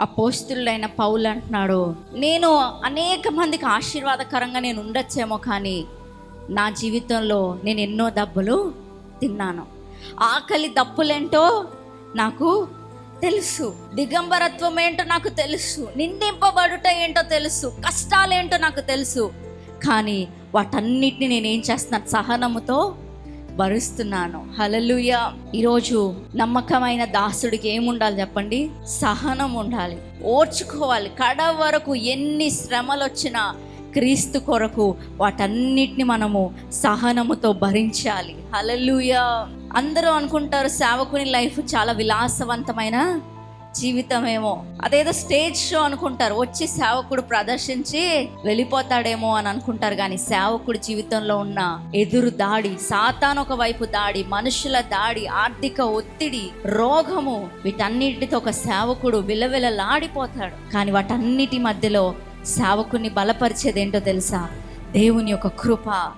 అపోస్తుడైన పౌలు అంటున్నాడు నేను అనేక మందికి ఆశీర్వాదకరంగా నేను ఉండొచ్చేమో కానీ నా జీవితంలో నేను ఎన్నో దెబ్బలు తిన్నాను. ఆకలి దప్పులేంటో నాకు తెలుసు. దిగంబరత్వం ఏంటో నాకు తెలుసు. నిందింపబడుట ఏంటో తెలుసు. కష్టాలేంటో నాకు తెలుసు. కానీ వాటన్నిటిని నేనేం చేస్తున్నాను? సహనముతో భరిస్తున్నాను. హలలుయ ఈరోజు నమ్మకమైన దాసుడికి ఏముండాలి చెప్పండి? సహనం ఉండాలి. ఓర్చుకోవాలి. కడ వరకు ఎన్ని శ్రమలు వచ్చినా క్రీస్తు కొరకు వాటన్నిటిని మనము సహనముతో భరించాలి. హలలుయ అందరూ అనుకుంటారు సేవకుని లైఫ్ చాలా విలాసవంతమైన జీవితమేమో. అదేదో స్టేజ్ షో అనుకుంటారు. వచ్చి సేవకుడు ప్రదర్శించి వెళ్ళిపోతాడేమో అని అనుకుంటారు కానీ సేవకుడి జీవితంలో ఉన్న ఎదురు దాడి సాతాన్ ఒక వైపు దాడి మనుషుల దాడి ఆర్థిక ఒత్తిడి రోగము వీటన్నిటితో ఒక సేవకుడు విలవిలలాడిపోతాడు. కానీ వాటన్నిటి మధ్యలో సేవకుని బలపరిచేది ఏంటో తెలుసా? దేవుని యొక్క కృప.